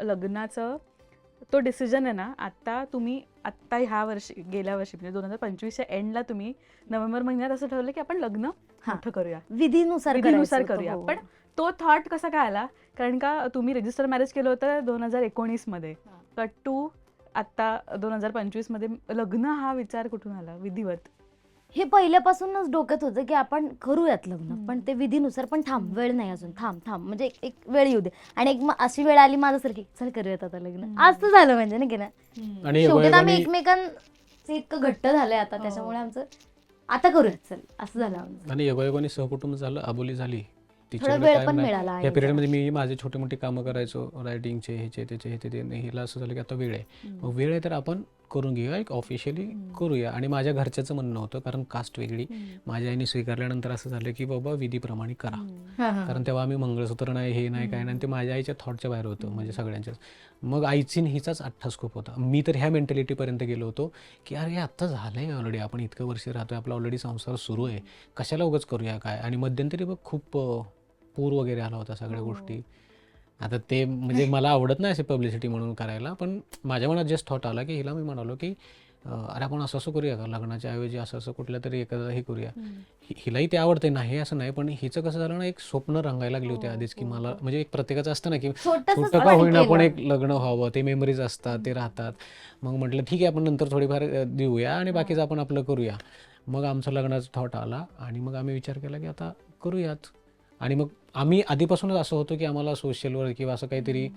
लग्नाचं तो डिसिजन आहे ना आत्ता तुम्ही आत्ता ह्या वर्षी गेल्या वर्षी म्हणजे दोन हजार पंचवीसच्या एंडला तुम्ही नोव्हेंबर महिन्यात असं ठरवलं की आपण लग्न. मोठं करूया. विधीनुसार विधीनुसार करूया. हो. पण तो थॉट कसा काय आला? कारण का तुम्ही रजिस्टर मॅरेज केलं होतं दोन हजार एकोणीसमध्ये कट टू आत्ता दोन हजार पंचवीसमध्ये लग्न हा विचार कुठून आला? विधिवत. हे पहिल्यापासूनच डोक्यात होतं की आपण करूयात लग्न. पण ते विधीनुसार पण थांब वेळ नाही अजून थांब थांब म्हणजे एक- एक वेळ येऊ दे आणि एक अशी वेळ आली माझ्यासारखी चल करूयात आता लग्न. आज तर झालं म्हणजे नाही की ना आणि शेवटी आम्ही एकमेकांचे इतकं घट्ट झालंय आता हो. त्याच्यामुळे आमचं आता करूयात चल असं झालं आमचं आणि योगायोगाने सहकुटुंब झालं आबोली झाली थोडा वेळ पण नाही. मिळाला या आईला. पिरियडमध्ये मी माझे छोटे मोठे कामं करायचो रायटिंगचे ह्याचे त्याचे हे ते ते. हिला असं झालं की आता वेळ आहे मग वेळ आहे तर आपण करून घेऊया एक ऑफिशियली. करूया. आणि माझ्या घरच्याचं म्हणणं होतं कारण कास्ट वेगळी. माझ्या आईने स्वीकारल्यानंतर असं झालं की बाबा विधीप्रमाणे करा. कारण तेव्हा आम्ही मंगळसूत्र नाही हे नाही काय नाही ते माझ्या आईच्या थॉटच्या बाहेर होतं म्हणजे सगळ्यांच्याच. मग आईची हिचाच अठ्ठास खूप होता. मी तर ह्या मेंटॅलिटीपर्यंत गेलो होतो की अरे आत्ता झालंय ऑलरेडी आपण इतकं वर्ष राहतोय आपला ऑलरेडी संसार सुरू आहे. कशाला उगाच करूया काय? आणि मध्यंतरी बघ खूप पूर वगैरे आला होता सगळ्या हो. गोष्टी. आता ते म्हणजे मला आवडत नाही असे पब्लिसिटी म्हणून करायला पण माझ्या मनात जस्ट थॉट आला की हिला मी म्हणालो की अरे आपण असं असं करूया का? लग्नाच्या ऐवजी असं असं कुठल्या तरी एखादा हे करूया. हिलाही ते आवडते नाही असं नाही पण हिचं कसं झालं ना एक स्वप्न रंगायला लागली होती हो, आधीच की हो, मला हो. म्हणजे एक प्रत्येकाचं असतं ना की छोटं का होईना पण. एक लग्न व्हावं ते मेमरीज असतात ते राहतात. मग म्हटलं ठीक आहे आपण नंतर थोडीफार देऊया आणि बाकीचं आपण आपलं करूया. मग आमचं लग्नाचा थॉट आला आणि मग आम्ही विचार केला की आता करूयात. आणि मग आम्ही आधीपासूनच असं होतं की आम्हाला सोशलवर किंवा असं काहीतरी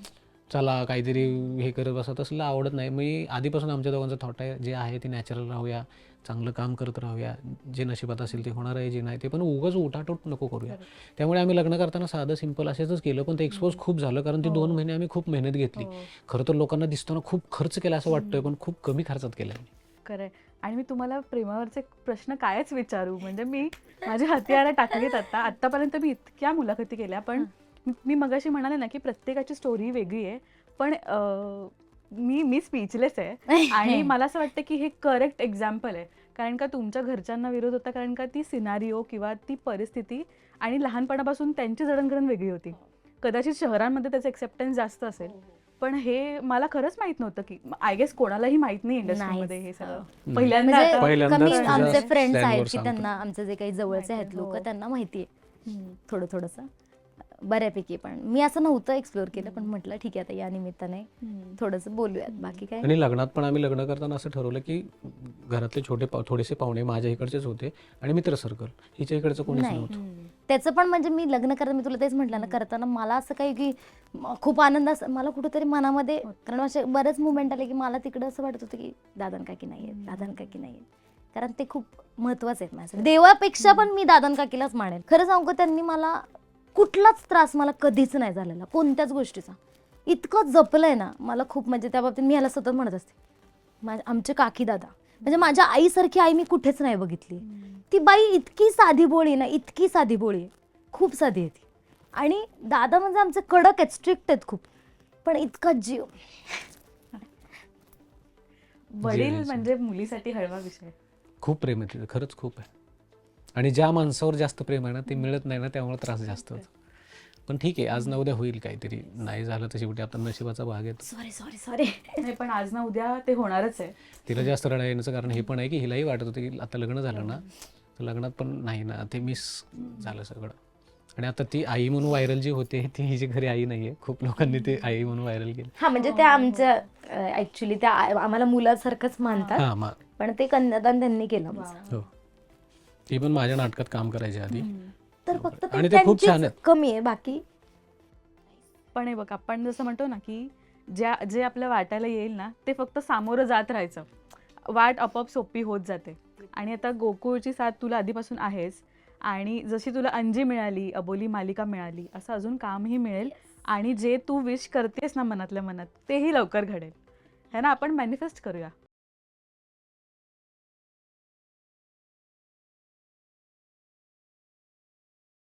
चला काहीतरी हे करत बसत असलं आवडत नाही. मी आधीपासून आमच्या दोघांचं थॉट आहे जे आहे ते नॅचरल राहूया चांगलं काम करत राहूया जे नशिबात असेल ते होणार आहे जे नाही ते पण उगाच उठाटोट नको करूया. त्यामुळे आम्ही लग्न करताना साधं सिंपल असेच केलं पण ते एक्सपोज खूप झालं कारण ती दोन महिने आम्ही खूप मेहनत घेतली. हो. खरं तर लोकांना दिसताना खूप खर्च केला असं वाटतोय पण खूप कमी खर्चात केलं खरंय. आणि मी तुम्हाला प्रेमावरचे प्रश्न कायच विचारू? म्हणजे मी माझ्या हाती टाकलीत आता. आतापर्यंत मी इतक्या मुलाखती केल्या पण मी- मगाशी म्हणाले ना की प्रत्येकाची स्टोरी वेगळी आहे. पण मी मी स्पीचलेस आहे. आणि मला असं वाटतं की हे करेक्ट एक्झाम्पल आहे. कारण का तुमच्या घरच्यांना विरोध होता कारण का ती सिनारिओ किंवा ती परिस्थिती आणि लहानपणापासून त्यांची जडणघडण वेगळी होती. कदाचित शहरांमध्ये त्याचं एक्सेप्टन्स जास्त असेल. पण हे मला खरंच माहीत नव्हतं की आय गेस कोणालाही माहीत नाही इंडस्ट्रीमध्ये हे सगळं. पहिल्यांदा म्हणजे आता- पहिल्यांदाच कमी तुझ्या आमचे फ्रेंड्स stand आहेत वर की सांगतो. त्यांना आमचे जे काही जवळचे आहेत माहिती लोक त्यांना माहिती आहे हम्म. थोडं थोडंसं बऱ्यापैकी पण मी असं नव्हतं एक्सप्लोअर केलं पण म्हटलं ठीक आहे आता या निमित्ताने हम्म. थोडंसं बोलूयात बाकी काय आणि लग्नात पण आम्ही लग्न करताना असं ठरवलं की घरातले छोटे थोडेसे पाहुणे माझ्या इकडचेच होते आणि मित्र सर्कल हिच्या इकडचं कोणीच नाही. नव्हतं हम्म. त्याचं पण म्हणजे मी लग्न करत मी तुला तेच म्हटलं ना करताना मला असं काही की खूप आनंद असं मला कुठेतरी मनामध्ये कारण असे बरेच मुवमेंट आले की मला तिकडं असं वाटत होतं की दादन काकी नाही आहेत दादन काकी नाही आहेत कारण ते खूप महत्वाचं आहेत माझ्यासाठी. देवापेक्षा पण मी दादन काकीलाच मानेन. खरं सांगू का त्यांनी मला कुठलाच त्रास मला कधीच नाही झालेला कोणत्याच गोष्टीचा. इतकं जपलंय ना मला खूप म्हणजे त्या बाबतीत मी ह्याला सतत म्हणत असते. माझ्या आमचे काकी दादा. म्हणजे माझ्या आईसारखी आई मी कुठेच नाही बघितली. ती बाई इतकी साधी बोळी ना इतकी साधी बोळी. खूप साधी आहे ती. आणि दादा म्हणजे आमचे कडक आहेत स्ट्रिक्ट आहेत खूप. पण इतका जीव. वडील. म्हणजे मुलीसाठी हळवा विषय. खूप प्रेम आहे तिथं खरंच खूप आहे. आणि ज्या माणसावर जास्त प्रेम आहे ना ते मिळत नाही ना त्यामुळे त्रास जास्त होतो. पण ठीक आहे आज ना उद्या होईल काहीतरी. नाही झालं तर शेवटी आता नशिबाचा भाग आहे सॉरी सॉरी सॉरी नाही पण आज ना उद्या ते होणारच आहे. तिला जास्त रडा येण्याचं कारण हे पण आहे की हिलाही वाटत होतं की आता लग्न झालं ना तर लग्नात पण नाही ना ते मिस झालं सगळं. आणि आता ती आई म्हणून व्हायरल जी होते ती हिची खरी आई नाही आहे खूप लोकांनी ते आई म्हणून व्हायरल केली. हा म्हणजे त्या आमच्या ऍक्च्युली त्या आ- आम्हाला मुलासारखंच मानतात. हां मग पण ते कन्यादान त्यांनी केलं. हो. ती पण माझ्या नाटकात काम करायची आधी. तर फक्त आणि ते खूप छान त्यांचीच आहेत. कमी आहे बाकी पण हे बघ आपण जसं म्हणतो ना की ज्या जे आपल्या वाटायला येईल ना ते फक्त सामोरं जात राहायचं. वाट आपोआप सोपी होत जाते. आणि आता गोकुळची साथ तुला आधीपासून आहेच आणि जशी तुला अंजी मिळाली अबोली मालिका मिळाली असं अजून कामही मिळेल आणि जे तू विश करतेस ना मनातल्या मनात तेही लवकर घडेल. है ना? आपण मॅनिफेस्ट करूया.